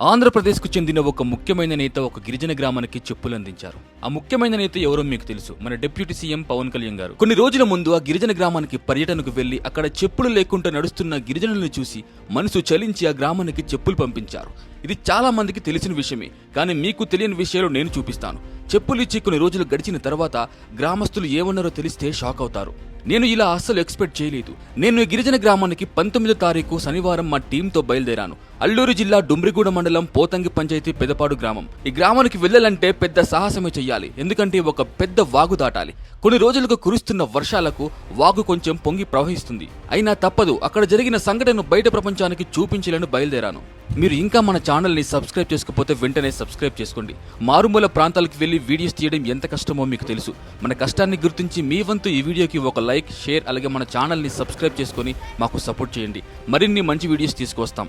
ఆంధ్రప్రదేశ్కు చెందిన ఒక ముఖ్యమైన నేత ఒక గిరిజన గ్రామానికి చెప్పులు అందించారు ఆ ముఖ్యమైన నేత ఎవరో మీకు తెలుసు మన డిప్యూటీ సీఎం పవన్ కళ్యాణ్ గారు. కొన్ని రోజుల ముందు ఆ గిరిజన గ్రామానికి పర్యటనకు వెళ్ళి అక్కడ చెప్పులు లేకుండా నడుస్తున్న గిరిజనులను చూసి మనసు చలించి ఆ గ్రామానికి చెప్పులు పంపించారు. ఇది చాలా మందికి తెలిసిన విషయమే కానీ మీకు తెలియని విషయాలు నేను చూపిస్తాను. చెప్పులు ఇచ్చి కొన్ని రోజులు గడిచిన తర్వాత గ్రామస్తులు ఏమన్నారో తెలిస్తే షాక్ అవుతారు. నేను ఇలా అస్సలు ఎక్స్పెక్ట్ చేయలేదు. నేను గిరిజన గ్రామానికి పంతొమ్మిదో తారీఖు శనివారం మా టీంతో బయలుదేరాను. అల్లూరు జిల్లా డుమ్రిగూడ మండలం పోతంగి పంచాయతీ పెదపాడు గ్రామం. ఈ గ్రామానికి వెళ్ళాలంటే పెద్ద సాహసమే చెయ్యాలి. ఎందుకంటే ఒక పెద్ద వాగు దాటాలి. కొన్ని రోజులకు కురుస్తున్న వర్షాలకు వాగు కొంచెం పొంగి ప్రవహిస్తుంది. అయినా తప్పదు. అక్కడ జరిగిన సంఘటనను బయట ప్రపంచానికి చూపించాలని బయలుదేరాను. మీరు ఇంకా మన ఛానల్ని సబ్స్క్రైబ్ చేసుకోకపోతే వెంటనే సబ్స్క్రైబ్ చేసుకోండి. మారుమూల ప్రాంతాలకు వెళ్ళి వీడియోస్ తీయడం ఎంత కష్టమో మీకు తెలుసు. మన కష్టాన్ని గుర్తించి మీ వంతు ఈ వీడియోకి ఒక లైక్ లైక్ షేర్ అలాగే మన ఛానల్ని సబ్స్క్రైబ్ చేసుకొని మాకు సపోర్ట్ చేయండి. మరిన్ని మంచి వీడియోస్ తీసుకొస్తాం.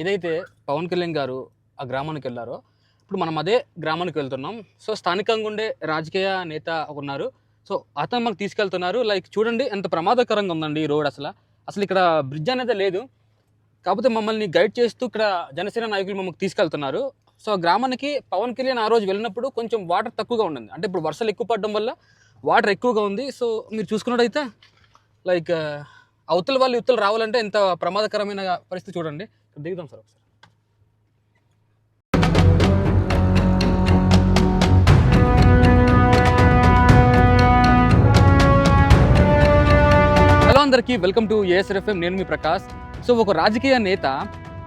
ఏదైతే పవన్ కళ్యాణ్ గారు ఆ గ్రామానికి వెళ్ళారో. ఇప్పుడు మనం అదే గ్రామానికి వెళ్తున్నాం. సో స్థానికంగా ఉండే రాజకీయ నేత ఒక ఉన్నారు సో అతను మనకు తీసుకెళ్తున్నారు. లైక్ చూడండి ఎంత ప్రమాదకరంగా ఉందండి ఈ రోడ్ అసలు. అసలు ఇక్కడ బ్రిడ్జ్ అనేది లేదు. కాకపోతే మమ్మల్ని గైడ్ చేస్తూ ఇక్కడ జనసేన నాయకులు మమ్మల్ని తీసుకెళ్తున్నారు. సో గ్రామానికి పవన్ కళ్యాణ్ ఆ రోజు వెళ్ళినప్పుడు కొంచెం వాటర్ తక్కువగా ఉండింది. అంటే ఇప్పుడు వర్షాలు ఎక్కువ పడడం వల్ల వాటర్ ఎక్కువగా ఉంది. సో మీరు చూసుకున్నట్టయితే లైక్ అవతల వాళ్ళు యువతలు రావాలంటే ఎంత ప్రమాదకరమైన పరిస్థితి చూడండి. దిగుదాం సార్ ఒకసారి. హలో అందరికీ వెల్కమ్ టు ఏఎస్ఎఫ్ఎం నేను మీ ప్రకాష్. సో ఒక రాజకీయ నేత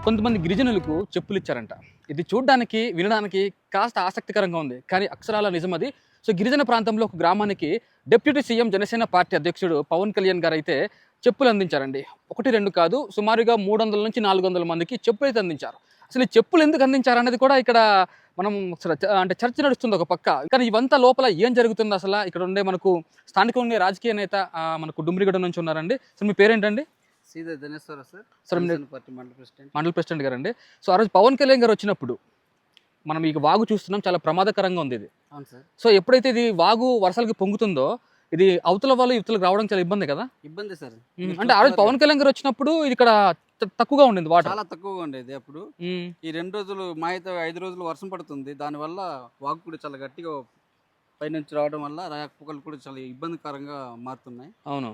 కొంతమంది గిరిజనులకు చెప్పులు ఇచ్చారంట ఇది చూడడానికి వినడానికి కాస్త ఆసక్తికరంగా ఉంది. కానీ అక్షరాల నిజం అది. సో గిరిజన ప్రాంతంలో ఒక గ్రామానికి డిప్యూటీ సీఎం జనసేన పార్టీ అధ్యక్షుడు పవన్ కళ్యాణ్ గారు అయితే చెప్పులు అందించారండి. ఒకటి రెండు కాదు సుమారుగా మూడు వందల నుంచి నాలుగు వందల మందికి చెప్పులు అయితే అందించారు. అసలు ఈ చెప్పులు ఎందుకు అందించారు అనేది కూడా ఇక్కడ మనం అంటే చర్చ నడుస్తుంది ఒక పక్క. కానీ ఇవంతా లోపల ఏం జరుగుతుంది అసలు? ఇక్కడ ఉండే మనకు స్థానిక ఉండే రాజకీయ నేత మనకు డుమ్రిగడ నుంచి ఉన్నారండి. సో మీ పేరేంటండి? సీదా Dhaneshwara sir sir mandal president. Mandal president గారు అండి సో ఆ రోజు పవన్ కళ్యాణ్ గారు వచ్చినప్పుడు మనం ఈ వాగు చూస్తున్నాం చాలా ప్రమాదకరంగా ఉంది ఇది. అవును సార్. సో ఎప్పుడైతే ఇది వాగు వర్షాలకి పొంగుతుందో ఇది అవతల వాళ్ళు యువతలకు రావడం చాలా ఇబ్బంది కదా? ఇబ్బంది సార్. అంటే ఆ రోజు పవన్ కళ్యాణ్ గారు వచ్చినప్పుడు ఇక్కడ తక్కువగా ఉండింది వాటర్. చాలా తక్కువగా ఉండేది అప్పుడు. ఈ రెండు రోజులు మా అయితే ఐదు రోజులు వర్షం పడుతుంది దానివల్ల వాగు కూడా చాలా గట్టిగా పైనుంచి రావడం వల్ల రాకపోకలు కూడా చాలా ఇబ్బందికరంగా మారుతున్నాయి. అవును.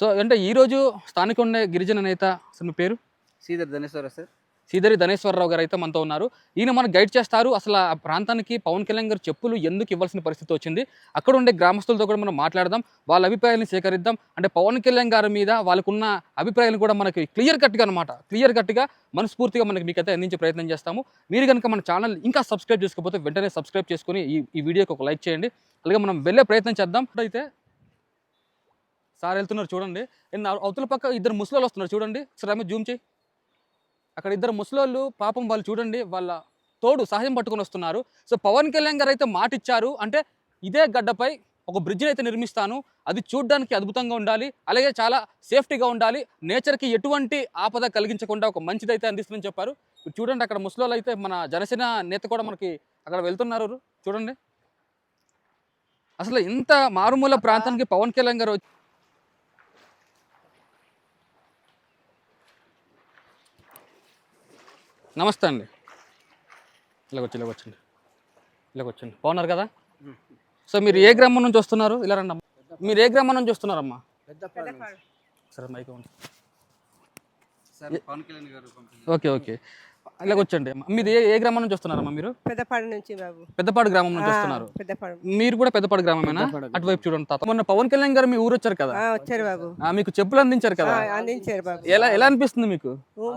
సో అంటే ఈ రోజు స్థానిక ఉండే గిరిజన నేత అసలు మీ పేరు? శ్రీధర్ ధనేశ్వర సార్. సీదరి ధనేశ్వరరావు గారు అయితే మనతో ఉన్నారు. ఈయన మనకు గైడ్ చేస్తారు. అసలు ఆ ప్రాంతానికి పవన్ కళ్యాణ్ గారు చెప్పులు ఎందుకు ఇవ్వాల్సిన పరిస్థితి వచ్చింది? అక్కడ ఉండే గ్రామస్తులతో కూడా మనం మాట్లాడదాం. వాళ్ళ అభిప్రాయాలను సేకరిద్దాం. అంటే పవన్ కళ్యాణ్ గారి మీద వాళ్ళకున్న అభిప్రాయాలు కూడా మనకి క్లియర్ కట్గా అనమాట క్లియర్ కట్గా మనస్ఫూర్తిగా మనకి మీకైతే అందించే ప్రయత్నం చేస్తాము. మీరు కనుక మన ఛానల్ ఇంకా సబ్స్క్రైబ్ చేసుకోకపోతే వెంటనే సబ్స్క్రైబ్ చేసుకొని ఈ ఈ వీడియోకి ఒక లైక్ చేయండి. అలాగే మనం వెళ్ళే ప్రయత్నం చేద్దాం. అయితే సార్ వెళ్తున్నారు చూడండి. అవతల పక్క ఇద్దరు ముసలోళ్ళు వస్తున్నారు చూడండి. సరే జూమ్ చేయి. అక్కడ ఇద్దరు ముసలోళ్ళు పాపం వాళ్ళు చూడండి వాళ్ళ తోడు సహాయం పట్టుకొని వస్తున్నారు. సో పవన్ కళ్యాణ్ గారు అయితే మాట ఇచ్చారు. అంటే ఇదే గడ్డపై ఒక బ్రిడ్జ్ అయితే నిర్మిస్తాను. అది చూడడానికి అద్భుతంగా ఉండాలి. అలాగే చాలా సేఫ్టీగా ఉండాలి. నేచర్కి ఎటువంటి ఆపద కలిగించకుండా ఒక మంచిదైతే అందిస్తుందని చెప్పారు. చూడండి అక్కడ ముసలోళ్ళు అయితే మన జనసేన నేత కూడా మనకి అక్కడ వెళ్తున్నారు. చూడండి. అసలు ఇంత మారుమూల ప్రాంతానికి పవన్ కళ్యాణ్ గారు నమస్తే అండి. ఇలాగ వచ్చి ఇలాగ వచ్చండి ఇలాగ వచ్చండి బాగున్నారు కదా? సో మీరు ఏ గ్రామం నుంచి వస్తున్నారు? ఇలా రండి అమ్మా. మీరు ఏ గ్రామం నుంచి వస్తున్నారమ్మా? సరే మైక్. Okay okay. ఇలాగ వచ్చండి అమ్మా. మీరు ఏ ఏ గ్రామం నుంచి వస్తున్నారమ్మా మీరు? పెద్దపాడు నుంచి బాబు. పెద్దపాడు గ్రామం నుంచి వస్తున్నారు. పెద్దపాడు. మీరు కూడా పెద్దపాడు గ్రామమేనా? అటువైపు చూడండి తాత. మొన్న పవన్ కళ్యాణ్ గారు మీ ఊరు వచ్చారు కదా? ఆ, వచ్చారు బాబు. ఆ, మీకు చెప్పులు అందించారు కదా? ఆ, అందించారు బాబు. ఎలా ఎలా అనిపిస్తుంది మీకు?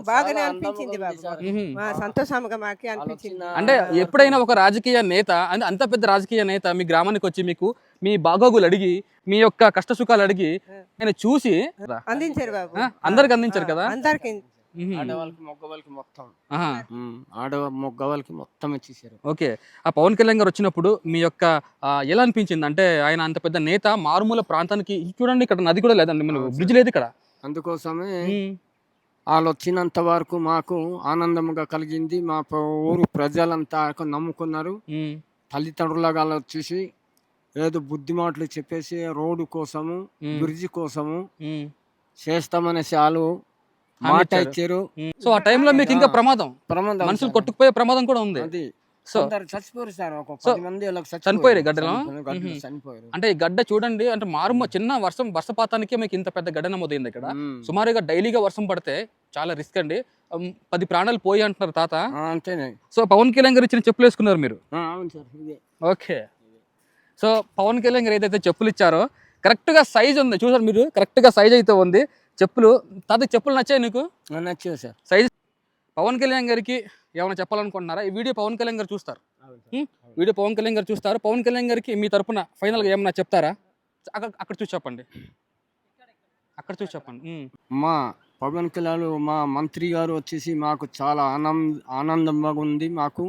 బాగానే అనిపించింది బాబు. సంతోషంగా మాకి అనిపించింది. అంటే ఎప్పుడైనా ఒక రాజకీయ నేత అంటే అంత పెద్ద రాజకీయ నేత మీ గ్రామానికి వచ్చి మీకు మీ బాగోగులు అడిగి మీ యొక్క కష్ట సుఖాలు అడిగి ఆయన చూసి అందించారు బాబు. అందరికి అందించారు కదా? అందరికి. ఆడవాళ్ళకి మగవాళ్ళకి మొత్తం. మగవాళ్ళకి ఇచ్చేసారు ఓకే. ఆ పవన్ కళ్యాణ్ గారు వచ్చినప్పుడు మీ యొక్క ఎలా అనిపించింది? అంటే ఆయన అంత పెద్ద నేత మారుమూల ప్రాంతానికి చూడండి ఇక్కడ నది కూడా లేదండి మన బ్రిడ్జ్ లేదు ఇక్కడ. అందుకోసమే. వాళ్ళు వచ్చినంత వరకు మాకు ఆనందంగా కలిగింది. మా ఊరు ప్రజలంతా నమ్ముకున్నారు. మ్మ్. తల్లిదండ్రులుగా వాళ్ళు వచ్చేసి ఏదో బుద్ధి మాటలు చెప్పేసి రోడ్డు కోసము. బ్రిడ్జి కోసము. చేస్తామనేసి వాళ్ళు మాట ఇచ్చారు. సో ఆ టైంలో మీకు ఇంకా ప్రమాదం. ప్రమాదం మనుషులు. కొట్టుకుపోయే ప్రమాదం కూడా ఉంది. అది. సో చచ్చిపోయారు సార్ ఒక సో పది మంది అలా చనిపోయారు గడ్డలో? చనిపోయారు, అంటే ఈ గడ్డ చూడండి అంటే మారు చిన్న వర్షం వర్షపాతానికి మీకు ఇంత పెద్ద గడ్డ నమోదైంది ఇక్కడ. సుమారుగా డైలీగా వర్షం పడితే చాలా రిస్క్ అండి. పది ప్రాణాలు పోయి అంటున్నారు తాత. అంతేనే. సో పవన్ కళ్యాణ్ గారు ఇచ్చిన చెప్పులు వేసుకున్నారు మీరు. అవును sir okay. So Pawan Kalyan గారు ఏదైతే చెప్పులు ఇచ్చారో కరెక్ట్గా సైజ్ ఉంది. చూసారు మీరు కరెక్ట్గా సైజ్ అయితే ఉంది. చెప్పులు తాత చెప్పులు నచ్చాయి నీకు? ఆ, నచ్చింది సార్. సైజ్ పవన్ కళ్యాణ్ గారికి ఏమైనా చెప్పాలనుకుంటున్నారా? ఈ వీడియో పవన్ కళ్యాణ్ గారు చూస్తారు? వీడియో పవన్ కళ్యాణ్ గారు చూస్తారు. పవన్ కళ్యాణ్ గారికి మీ తరపున ఫైనల్గా ఏమన్నా చెప్తారా? అక్కడ అక్కడ చూసి చెప్పండి. అక్కడ చూసి చెప్పండి. మా పవన్ కళ్యాణ్ మా మంత్రి గారు వచ్చేసి మాకు చాలా ఆనంద ఆనందంగా ఉంది. మాకు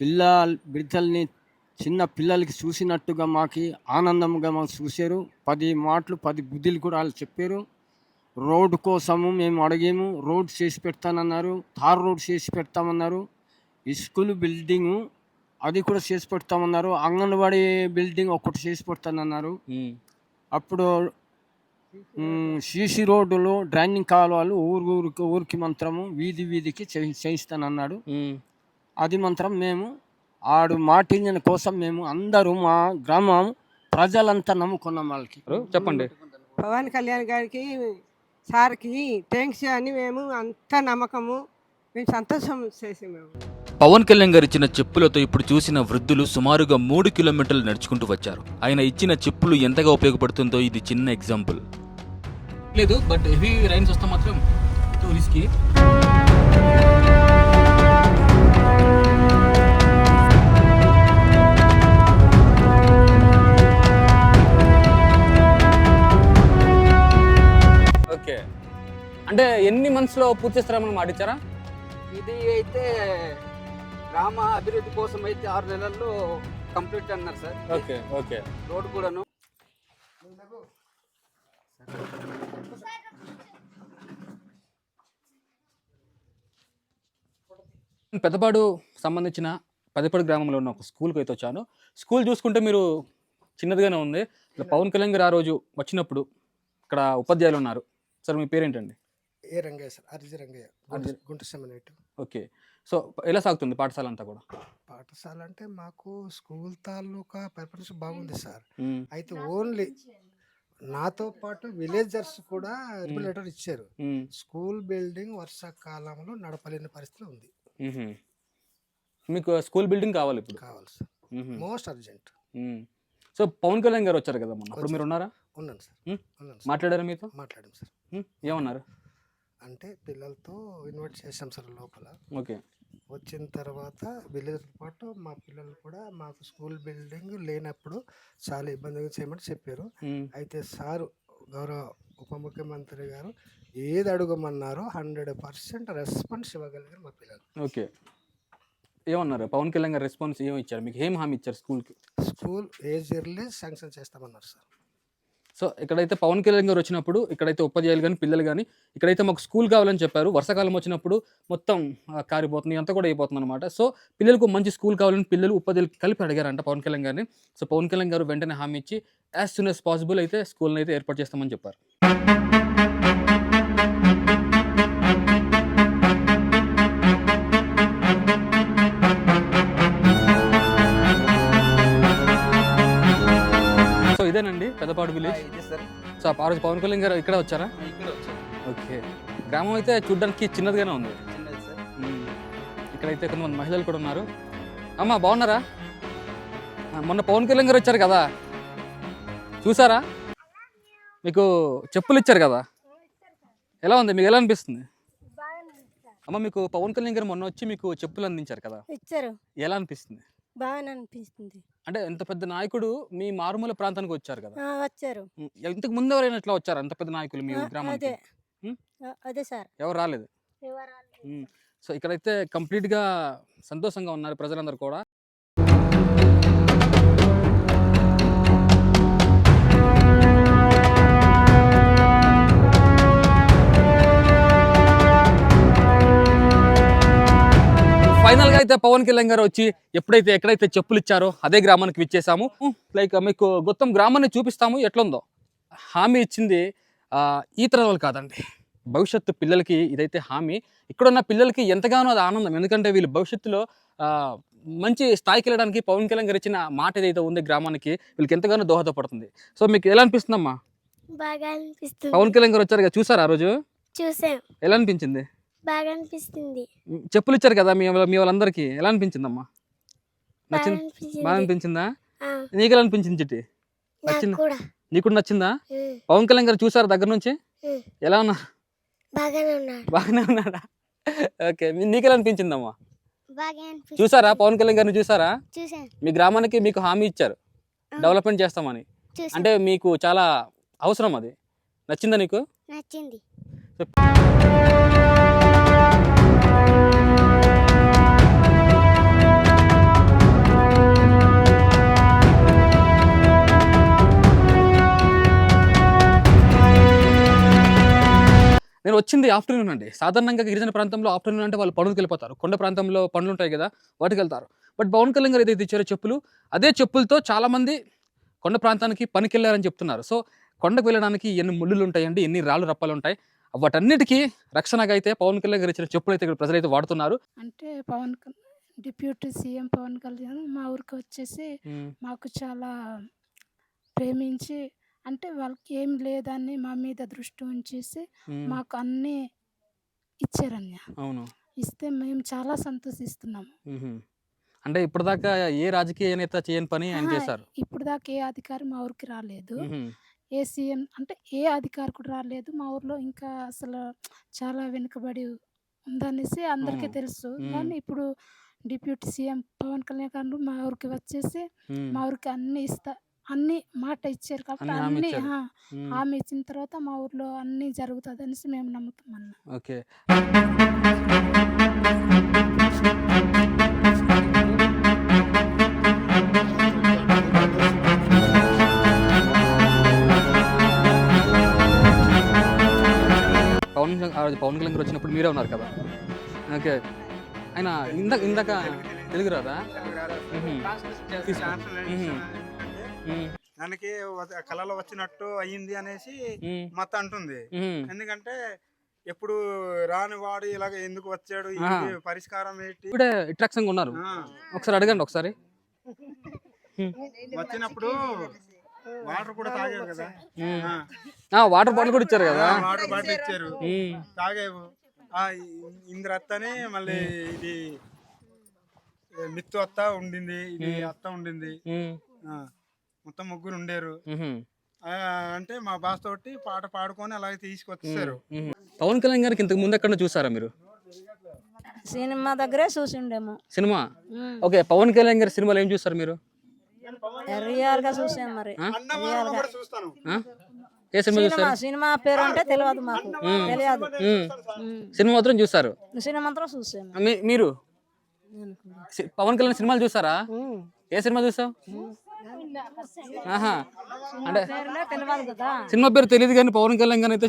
పిల్ల బిడ్డల్ని చిన్న పిల్లలకి చూసినట్టుగా మాకు ఆనందంగా మాకు చూశారు. పది మాటలు పది బుద్ధులు కూడా వాళ్ళు చెప్పారు. రోడ్డు కోసము మేము అడిగాము. రోడ్ చేసి పెడతానన్నారు. తార్ రోడ్ చేసి పెడతామన్నారు. ఈ స్కూల్ బిల్డింగు అది కూడా చేసి పెడతామన్నారు. అంగన్వాడీ బిల్డింగ్ ఒకటి చేసి పెడతానన్నారు. అప్పుడు సీసీ రోడ్డులో డ్రైనింగ్ కాలువలు ఊరు ఊరికి ఊరికి మంత్రము వీధి వీధికి చేయి చేయిస్తానన్నాడు. అది మంత్రం మేము ఆడు మాటించిన కోసం మేము అందరూ మా గ్రామం ప్రజలంతా నమ్ముకున్నాం వాళ్ళకి? చెప్పండి. పవన్ కళ్యాణ్ గారికి సార్కి థ్యాంక్స్ అని మేము అంత నమ్మకము. మేము సంతోషం చేసి మేము. పవన్ కళ్యాణ్ గారు ఇచ్చిన చెప్పులతో ఇప్పుడు చూసిన వృద్ధులు సుమారుగా మూడు కిలోమీటర్లు నడుచుకుంటూ వచ్చారు. ఆయన ఇచ్చిన చెప్పులు ఎంతగా ఉపయోగపడుతుందో ఇది చిన్న ఎగ్జాంపుల్. లేదు బట్ హెవీ రైన్స్ వస్తే మాత్రం రిస్క్ అంటే ఎన్ని మంత్స్లో పూర్తి చేస్తారని మాట ఇచ్చారా ఇది అయితే గ్రామ అభివృద్ధి కోసం అయితే ఆరు నెలల్లో కంప్లీట్ అన్నారు సార్. Okay okay. రోడ్డు కూడాను. పెద్దపాడు సంబంధించిన పెద్దపాడు గ్రామంలో ఉన్న ఒక స్కూల్కి అయితే వచ్చాను. స్కూల్ చూసుకుంటే మీరు చిన్నదిగానే ఉంది. పవన్ కళ్యాణ్ గారు ఆ రోజు వచ్చినప్పుడు ఇక్కడ ఉపాధ్యాయులు ఉన్నారు. సార్ మీ పేరేంటండి? ఏ రంగయ్య సార్? అర్జి రంగయ్య గుంట గుంట సెమినేట్ ఓకే. సో ఎలా సాగుతుంది పాఠశాల అంతా కూడా? పాఠశాల అంటే మాకు స్కూల్ తాలూకా ప్రిఫరెన్స్ బాగుంది సార్. మ్మ్. అయితే ఓన్లీ నాతో పాటు విలేజర్స్ కూడా రెగ్యులేటర్ ఇచ్చారు. మ్మ్. స్కూల్ బిల్డింగ్ వర్షాకాలంలో నడపలేని పరిస్థితి ఉంది. మీకు స్కూల్ బిల్డింగ్ కావాలి ఇప్పుడు? కావాలి sir. Most urgent. So Pawan Kalyan గారు వచ్చారు కదా మొన్న. అప్పుడు మీరు ఉన్నారా ఉన్నాను సార్. మాట్లాడారా మీతో? మాట్లాడాం సార్. ఏమన్నారు? అంటే పిల్లలతో ఇన్వైట్ చేసాం సార్ లోపల. ఓకే. వచ్చిన తర్వాత విలేజ్తో పాటు మా పిల్లలు కూడా మాకు స్కూల్ బిల్డింగ్ లేనప్పుడు చాలా ఇబ్బందిగా చేయమని చెప్పారు. అయితే సారు గౌరవ ఉప ముఖ్యమంత్రి గారు ఏది అడుగమన్నారో హండ్రెడ్ పర్సెంట్ రెస్పాన్స్ ఇవ్వగలిగారు మా పిల్లలు. ఓకే. ఏమన్నారు? పవన్ కళ్యాణ్ గారు రెస్పాన్స్ ఏమి ఇచ్చారు? మీకు ఏం హామీ ఇచ్చారు స్కూల్కి? స్కూల్ ఏజ్ రిలీజ్ శాంక్షన్ చేస్తామన్నారు సార్. సో ఇక్కడైతే పవన్ కళ్యాణ్ గారు వచ్చినప్పుడు ఇక్కడైతే ఉపాధ్యాయులు కానీ పిల్లలు కానీ ఇక్కడైతే మాకు స్కూల్ కావాలని చెప్పారు. వర్షాకాలం వచ్చినప్పుడు మొత్తం కారిపోతుంది అంతా కూడా అయిపోతుంది అనమాట సో పిల్లలకు మంచి స్కూల్ కావాలని పిల్లలు ఉపాధ్యాయులు కలిపి అడిగారంట పవన్ కళ్యాణ్ గారిని. సో పవన్ కళ్యాణ్ గారు వెంటనే హామీ ఇచ్చి యాజ్ సూన్ యాజ్ పాసిబుల్ అయితే స్కూల్ని అయితే ఏర్పాటు చేస్తామని చెప్పారు. ఇదేనండి? పెద్దపాడు విలేజ్? సో ఆ రోజు పవన్ కళ్యాణ్ గారు ఇక్కడ వచ్చారా? ఇక్కడ వచ్చారు. ఓకే. గ్రామం అయితే చూడడానికి చిన్నదిగానే ఉంది. చిన్నది సార్. మ్మ్. ఇక్కడైతే కొంతమంది మహిళలు కూడా ఉన్నారు. అమ్మా బాగున్నారా? మొన్న పవన్ కళ్యాణ్ గారు వచ్చారు కదా? చూసారా? మీకు చెప్పులు ఇచ్చారు కదా? ఎలా ఉంది? మీకు ఎలా అనిపిస్తుంది? అమ్మ మీకు పవన్ కళ్యాణ్ గారు మొన్న వచ్చి మీకు చెప్పులు అందించారు కదా? ఇచ్చారు. ఎలా అనిపిస్తుంది? బాగానే అనిపిస్తుంది. అంటే ఎంత పెద్ద నాయకుడు మీ మారుమూల ప్రాంతానికి వచ్చారు కదా. వచ్చారు. ఇంతకు ముందు ఎవరైనా ఇట్లా వచ్చారు? అంత పెద్ద నాయకులు మీ గ్రామానికి? అదే. సార్. ఎవరు రాలేదు. సో ఇక్కడైతే కంప్లీట్గా సంతోషంగా ఉన్నారు ప్రజలందరూ కూడా. ఫైనల్గా అయితే పవన్ కళ్యాణ్ గారు వచ్చి ఎప్పుడైతే ఎక్కడైతే చెప్పులు ఇచ్చారో అదే గ్రామానికి విచ్చేసాము లైక్ మీకు మొత్తం గ్రామాన్ని చూపిస్తాము. ఎట్లుందో. హామీ ఇచ్చింది ఆ, ఈ తరం వాళ్ళు కాదండి. భవిష్యత్తు పిల్లలకి ఇదైతే హామీ. ఇక్కడ ఉన్న పిల్లలకి ఎంతగానో అది ఆనందం. ఎందుకంటే వీళ్ళు భవిష్యత్తులో ఆ, మంచి స్థాయికి వెళ్ళడానికి పవన్ కళ్యాణ్ గారు ఇచ్చిన మాట ఏదైతే ఉంది గ్రామానికి వీళ్ళకి ఎంతగానో దోహదపడుతుంది. సో మీకు ఎలా అనిపిస్తుందమ్మా? బాగా అనిపిస్తుంది. పవన్ కళ్యాణ్ గారు వచ్చారు కదా చూసారా ఆ రోజు? చూసాం. ఎలా అనిపించింది? బాగా అనిపిస్తుంది. చెప్పులు ఇచ్చారు కదా మీ వాళ్ళ- మీ వాళ్ళందరికీ. ఎలా అనిపించిందమ్మా? నచ్చింది అనిపించింది. బాగా అనిపించిందా? ఆ, నీకు ఎలా అనిపించింది చిట్టి? నాకు నచ్చింది? కూడా. నీకు కూడా నచ్చిందా? ఉమ్, పవన్ కళ్యాణ్ గారు చూసారా దగ్గర నుంచి? ఉమ్, ఎలా ఉన్నారు? బాగానే ఉన్నాడు. బాగానే ఉన్నాడా? ఓకే. మీ- నీకు ఎలా అనిపించిందమ్మా బాగా అనిపిస్తుంది. చూసారా? పవన్ కళ్యాణ్ గారిని చూసారా? చూసాను మీ గ్రామానికి మీకు హామీ ఇచ్చారు. డెవలప్మెంట్ చేస్తామని. చూసాను అంటే మీకు చాలా అవసరం అది. నచ్చిందా నీకు? నచ్చింది. వచ్చింది ఆఫ్టర్నూన్ అండి. సాధారణంగా గిరిజన ప్రాంతంలో ఆఫ్టర్నూన్ అంటే వాళ్ళు పనులకు వెళ్ళిపోతారు. కొండ ప్రాంతంలో పనులు ఉంటాయి కదా వాటికి వెళ్తారు. బట్ పవన్ కళ్యాణ్ గారు ఏదైతే ఇచ్చారో చెప్పులు అదే చెప్పులతో చాలా మంది కొండ ప్రాంతానికి పనికి వెళ్ళారని చెప్తున్నారు. సో కొండకు వెళ్ళడానికి ఎన్ని ముళ్ళులు ఉంటాయండి ఎన్ని రాళ్ళు రప్పాలు ఉంటాయి వాటన్నిటికీ రక్షణగా అయితే పవన్ కళ్యాణ్ గారు ఇచ్చిన చెప్పులు అయితే ఇక్కడ ప్రజలైతే వాడుతున్నారు. అంటే పవన్ కళ్యాణ్ డిప్యూటీ సీఎం పవన్ కళ్యాణ్ మా ఊరికి వచ్చేసి మాకు చాలా ప్రేమించి అంటే వాళ్ళకి ఏం లేదని మా మీద దృష్టి ఉంచేసి మాకు అన్నీ ఇచ్చారన్య అవును ఇస్తే మేము చాలా సంతోషిస్తున్నాము. అంటే ఇప్పటిదాకా ఏ రాజకీయ నేత చేయని పని ఆయన చేశారు ఇప్పుడు దాకా ఏ అధికారి మా ఊరికి రాలేదు. ఏ సీఎం అంటే ఏ అధికారి కూడా రాలేదు మా ఊర్లో ఇంకా అసలు చాలా వెనుకబడి ఉందనేసి అందరికీ. తెలుసు. కానీ ఇప్పుడు డిప్యూటీ సీఎం పవన్ కళ్యాణ్ గారు మా ఊరికి వచ్చేసి. మా ఊరికి అన్ని ఇస్తా అన్ని మాట ఇచ్చారు కాబట్టి అన్ని హామీ అన్ని ఇచ్చారు. ఆ, మ్మ్. హామీ ఇచ్చిన తర్వాత మా ఊర్లో అన్ని జరుగుతుంది అనేసి మేము నమ్ముతాం ఓకే. పవన్ పవన్ కళ్యాణ్ గారు వచ్చినప్పుడు మీరే ఉన్నారు కదా? ఓకే. ఆయన ఇందాక ఇందాక తెలుగు రాదా? దానికి కళలో వచ్చినట్టు అయ్యింది అనేసి. మత అంటుంది. ఎందుకంటే ఎప్పుడు రాని వాడు ఇలాగ ఎందుకు వచ్చాడు పరిష్కారం ఏంటి? ఇప్పుడే అట్రాక్షన్ ఉన్నారు. ఒకసారి అడగండి ఒకసారి. వచ్చినప్పుడు వాటర్ కూడా తాగేవు కదా. వాటర్ బాటిల్ కూడా ఇచ్చారు కదా. వాటర్ బాటిల్ ఇచ్చారు. తాగేవు. ఇంద్ర అత్తనే మళ్ళీ ఇది మిత్తు అత్త ఉండింది ఇది. అత్త ఉండింది. మొత్తం ముగ్గురు ఉండేరు. అంటే మా బాస్ తోటి పాట పాడుకొని అలాగే తీసుకొచ్చేసారు. మ్మ్. పవన్ కళ్యాణ్ గారికి ఇంతకు ముందు ఎక్కడ చూసారా మీరు? సినిమా దగ్గరే చూసిండేమో. సినిమా? ఓకే పవన్ కళ్యాణ్ గారి సినిమాలు ఏం చూస్తారు మీరు? రియల్గా చూసాం మరి? రియల్గా? ఏ సినిమా చూస్తారు సినిమా పేరు అంటే తెలియదు మాకు. తెలియదు. సినిమా మాత్రం చూస్తారు సినిమా మాత్రం చూసాము మీ- మీరు? పవన్ కళ్యాణ్ సినిమాలు చూసారా? ఏ సినిమా చూసావు? ఆహా. అంటే సినిమా పేరు తెలియదు కానీ పవన్ కళ్యాణ్ గారిని అయితే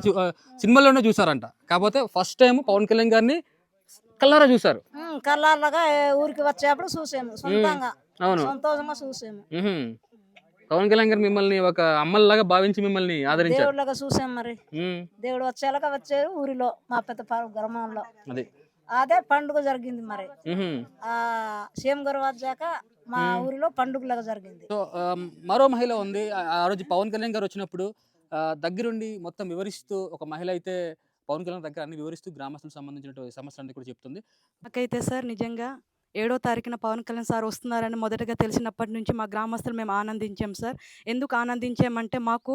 సినిమాలోనే చూసారంట కాకపోతే ఫస్ట్ టైం పవన్ కళ్యాణ్ గారిని కల్లారా చూసారు ఏ ఊరికి వచ్చేప్పుడు చూసాము. సొంతంగా. అవును. సంతోషంగా చూసాము. పవన్ కళ్యాణ్ గారు మిమ్మల్ని ఒక అమ్మల్లాగా భావించి మిమ్మల్ని ఆదరించారు. దేవుళ్ళగా చూసాం మరి. దేవుడు వచ్చేలాగా వచ్చారు ఊరిలో మా పెద్ద గ్రామంలో. అది. అదే పండుగ జరిగింది మరి. ఆ సీఎం గారు వచ్చాక మా ఊరిలో పండుగలాగా జరిగింది. సో ఆ, మరో మహిళ ఉంది. ఆ- ఆ రోజు పవన్ కళ్యాణ్ గారు వచ్చినప్పుడు ఆ, దగ్గరుండి మొత్తం వివరిస్తూ ఒక మహిళ అయితే పవన్ కళ్యాణ్ దగ్గర అన్ని వివరిస్తూ గ్రామస్తులకు సంబంధించిన సమస్యలన్నీ కూడా చెప్తుంది. నాకైతే సార్ నిజంగా ఏడో తారీఖున పవన్ కళ్యాణ్ సార్ వస్తున్నారని మొదటగా తెలిసినప్పటి నుంచి మా గ్రామస్తులు మేము ఆనందించాం సార్. ఎందుకు ఆనందించామంటే మాకు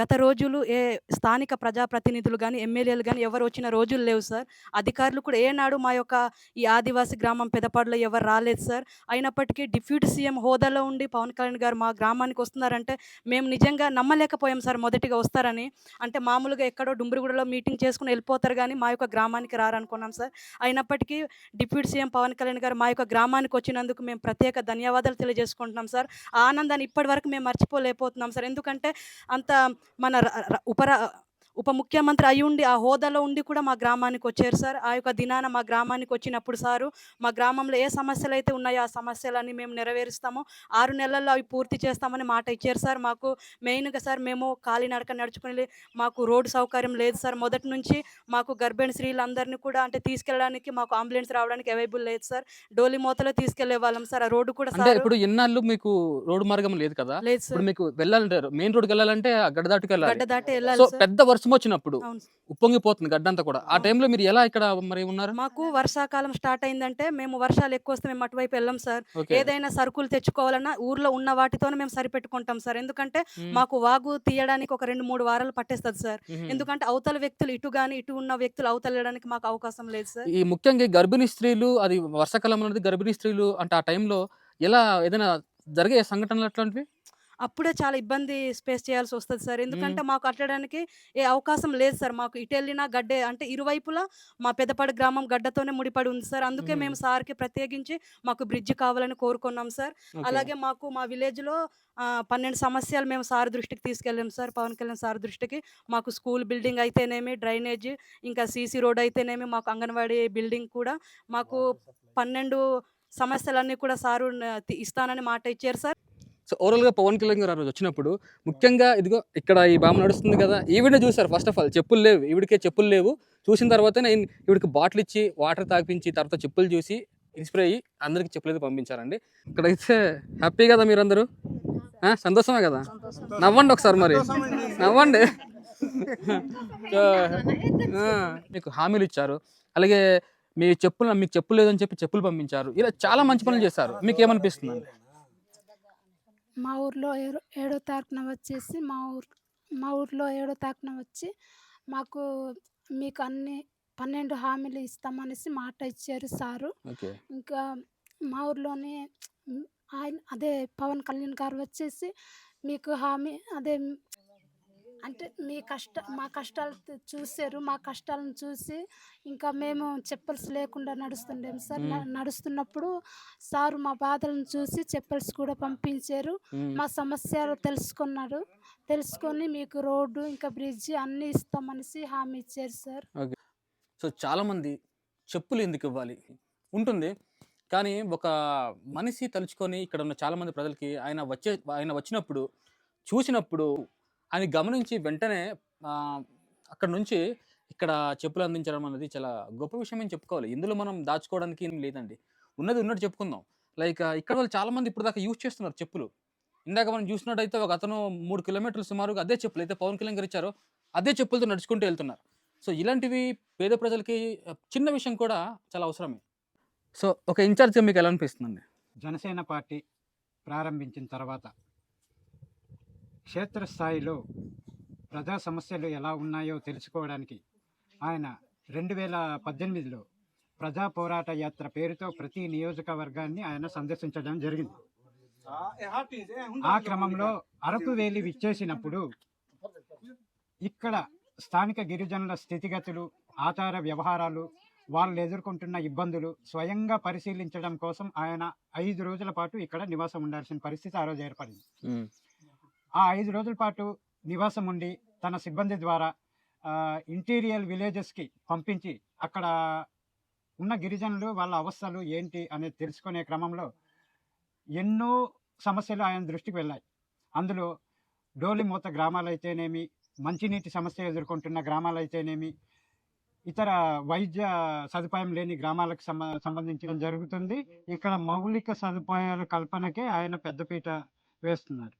గత రోజులు ఏ స్థానిక ప్రజాప్రతినిధులు కానీ ఎమ్మెల్యేలు కానీ ఎవరు వచ్చిన రోజులు లేవు సార్. అధికారులు కూడా ఏనాడు మా యొక్క ఈ ఆదివాసీ గ్రామం పెదపాడులో ఎవరు రాలేదు సార్. అయినప్పటికీ డిప్యూటీ సీఎం హోదాలో ఉండి పవన్ కళ్యాణ్ గారు మా గ్రామానికి వస్తున్నారంటే మేము నిజంగా నమ్మలేకపోయాం సార్ మొదటిగా వస్తారని. అంటే మామూలుగా ఎక్కడో డుంబ్రిగూడలో మీటింగ్ చేసుకుని వెళ్ళిపోతారు కానీ మా యొక్క గ్రామానికి రారనుకున్నాం సార్. అయినప్పటికీ డిప్యూటీ సీఎం పవన్ కళ్యాణ్ గారు మా యొక్క గ్రామానికి వచ్చినందుకు మేము ప్రత్యేక ధన్యవాదాలు తెలియజేసుకుంటున్నాం సార్. ఆ ఆనందాన్ని ఇప్పటి వరకు మేము మర్చిపోలేకపోతున్నాం సార్. ఎందుకంటే అంత మన ర- ర- ఉపరా ఉప ముఖ్యమంత్రి అయి ఉండి ఆ హోదాలో ఉండి కూడా మా గ్రామానికి వచ్చారు సార్. ఆ యొక్క దినాన మా గ్రామానికి వచ్చినప్పుడు సారు మా గ్రామంలో ఏ సమస్యలు అయితే ఉన్నాయో ఆ సమస్యలన్నీ మేము నెరవేరుస్తాము. ఆరు నెలల్లో అవి పూర్తి చేస్తామని మాట ఇచ్చారు సార్. మాకు మెయిన్గా సార్ మేము కాలినడక నడుచుకుని మాకు రోడ్డు సౌకర్యం లేదు సార్. మొదటి నుంచి మాకు గర్భిణీ స్త్రీలందరినీ కూడా అంటే తీసుకెళ్ళడానికి మాకు అంబులెన్స్ రావడానికి అవైలబుల్ లేదు సార్. డోలి మూతలో తీసుకెళ్ళే వాళ్ళం సార్. ఆ రోడ్డు కూడా అంటే సార్ ఇప్పుడు ఎన్నాళ్ళు మీకు రోడ్డు మార్గం లేదు కదా? లేదు సార్. మీకు వెళ్ళాలంటారు. మెయిన్ రోడ్కి వెళ్ళాలంటే గడ్డ దాటుకు వెళ్ళాలి. గడ్డ దాటి వెళ్ళాలి పెద్ద వర్షం వచ్చినప్పుడు అవును. సార్. ఉప్పొంగిపోతుంది గడ్డంతా కూడా. ఆ టైంలో మీరు ఎలా ఇక్కడ మరి ఉన్నారు? మాకు వర్షాకాలం స్టార్ట్ అయిందంటే మేము వర్షాలు ఎక్కువ వస్తే మేము అటువైపు వెళ్ళాం సార్. ఓకే. ఏదైనా సరుకులు తెచ్చుకోవాలన్నా ఊర్లో ఉన్న వాటితోనే మేము సరిపెట్టుకుంటాం సార్. ఎందుకంటే మాకు వాగు తీయడానికి ఒక రెండు మూడు వారాలు పట్టేస్తుంది సార్. ఎందుకంటే అవతల వ్యక్తులు ఇటు కానీ ఇటు ఉన్న వ్యక్తులు అవతల వెళ్ళడానికి మాకు అవకాశం లేదు సార్. ఈ ముఖ్యంగా ఈ గర్భిణీ స్త్రీలు అది వర్షాకాలం అనేది గర్భిణీ స్త్రీలు అంటే ఆ టైంలో ఎలా ఏదైనా జరిగే సంఘటనలు అట్లాంటివి? అప్పుడే చాలా ఇబ్బంది స్పేస్ చేయాల్సి వస్తుంది సార్. ఎందుకంటే మాకు అట్టడానికి ఏ అవకాశం లేదు సార్. మాకు ఇటు వెళ్ళినా గడ్డే అంటే ఇరువైపులా మా పెద్దపాడు గ్రామం గడ్డతోనే ముడిపడి ఉంది సార్. అందుకే మ్మ్. సార్కి ప్రత్యేకించి మాకు బ్రిడ్జ్ కావాలని కోరుకున్నాం సార్. అలాగే మాకు మా విలేజ్లో పన్నెండు సమస్యలు మేము సార్ దృష్టికి తీసుకెళ్ళాం సార్. పవన్ కళ్యాణ్ సార్ దృష్టికి. మాకు స్కూల్ బిల్డింగ్ అయితేనేమి డ్రైనేజ్ ఇంకా సీసీ రోడ్ అయితేనేమి మాకు అంగన్వాడీ బిల్డింగ్ కూడా మాకు పన్నెండు సమస్యలన్నీ కూడా సారు ఇస్తానని మాట ఇచ్చారు సార్. సో ఓవరాల్గా పవన్ కళ్యాణ్ గారు ఆ రోజు వచ్చినప్పుడు ముఖ్యంగా ఇదిగో ఇక్కడ ఈ బామ్మ నడుస్తుంది కదా ఈవిడే చూసారు ఫస్ట్ ఆఫ్ ఆల్ చెప్పులు లేవు ఈవిడికే చెప్పులు లేవు. చూసిన తర్వాత నేను ఈవిడికి బాటిల్ ఇచ్చి వాటర్ తాగిపించి తర్వాత చెప్పులు చూసి ఇన్స్పైర్ అయ్యి అందరికి చెప్పులు అయితే పంపించారండి. ఇక్కడైతే హ్యాపీ కదా మీరందరూ? ఆ, సంతోషమే కదా? నవ్వండి ఒకసారి మరి. నవ్వండి. మీకు హామీలు ఇచ్చారు. అలాగే మీ చెప్పులు మీకు చెప్పులు లేదని చెప్పి చెప్పులు పంపించారు. ఇలా చాలా మంచి పనులు చేశారు. మీకు ఏమనిపిస్తుంది మా ఊర్లో ఏడో ఏడో తారీఖున వచ్చేసి మా ఊరు మా ఊర్లో ఏడో తారీఖున వచ్చి మాకు మీకు అన్ని పన్నెండు హామీలు ఇస్తామనేసి మాట ఇచ్చారు సారు. ఇంకా మా ఊర్లోనే ఆయన అదే పవన్ కళ్యాణ్ గారు వచ్చేసి మీకు హామీ అదే అంటే మీ కష్ట మా కష్టాలు చూశారు. మా కష్టాలను చూసి ఇంకా మేము చెప్పల్స్ లేకుండా నడుస్తుండేం సార్. నడుస్తున్నప్పుడు సారు మా బాధలను చూసి చెప్పల్స్ కూడా పంపించారు. మా సమస్యలు తెలుసుకున్నారు. తెలుసుకొని మీకు రోడ్డు ఇంకా బ్రిడ్జ్ అన్నీ ఇస్తామనేసి హామీ ఇచ్చారు సార్. సో చాలామంది చెప్పులు ఎందుకు ఇవ్వాలి? ఉంటుంది. కానీ ఒక మనిషి తలుచుకొని ఇక్కడ ఉన్న చాలామంది ప్రజలకి ఆయన వచ్చే ఆయన వచ్చినప్పుడు చూసినప్పుడు ఆయన గమనించి వెంటనే అక్కడ నుంచి ఇక్కడ చెప్పులు అందించడం అనేది చాలా గొప్ప విషయం అని చెప్పుకోవాలి. ఇందులో మనం దాచుకోవడానికి ఏం లేదండి. ఉన్నది ఉన్నట్టు చెప్పుకుందాం. లైక్ ఇక్కడ వాళ్ళు చాలామంది ఇప్పుడు దాకా యూజ్ చేస్తున్నారు చెప్పులు. ఇందాక మనం చూసినట్టయితే ఒక అతను మూడు కిలోమీటర్లు సుమారుగా అదే చెప్పులు అయితే పవన్ కళ్యాణ్ గారు ఇచ్చారో అదే చెప్పులతో నడుచుకుంటూ వెళ్తున్నారు. సో ఇలాంటివి పేద ప్రజలకి చిన్న విషయం కూడా చాలా అవసరమే. సో ఒక ఇన్ఛార్జ్గా మీకు ఎలా అనిపిస్తుందండి? జనసేన పార్టీ ప్రారంభించిన తర్వాత క్షేత్రస్థాయిలో ప్రజా సమస్యలు ఎలా ఉన్నాయో తెలుసుకోవడానికి ఆయన రెండు వేల పద్దెనిమిదిలో ప్రజా పోరాట యాత్ర పేరుతో ప్రతి నియోజకవర్గాన్ని ఆయన సందర్శించడం జరిగింది. ఆ క్రమంలో అరకు వేలి విచ్చేసినప్పుడు ఇక్కడ స్థానిక గిరిజనుల స్థితిగతులు ఆచార వ్యవహారాలు వాళ్ళు ఎదుర్కొంటున్న ఇబ్బందులు స్వయంగా పరిశీలించడం కోసం ఆయన ఐదు రోజుల పాటు ఇక్కడ నివాసం ఉండాల్సిన పరిస్థితి ఆ రోజు ఏర్పడింది. ఆ ఐదు రోజుల పాటు నివాసం ఉండి తన సిబ్బంది ద్వారా ఇంటీరియర్ విలేజెస్కి పంపించి అక్కడ ఉన్న గిరిజనులు వాళ్ళ అవస్థలు ఏంటి అనేది తెలుసుకునే క్రమంలో ఎన్నో సమస్యలు ఆయన దృష్టికి వెళ్ళాయి. అందులో డోలిమూత గ్రామాలైతేనేమి మంచినీటి సమస్య ఎదుర్కొంటున్న గ్రామాలైతేనేమి ఇతర వైద్య సదుపాయం లేని గ్రామాలకు సంబ సంబంధించడం జరుగుతుంది. ఇక్కడ మౌలిక సదుపాయాల కల్పనకే ఆయన పెద్దపీట వేస్తున్నారు.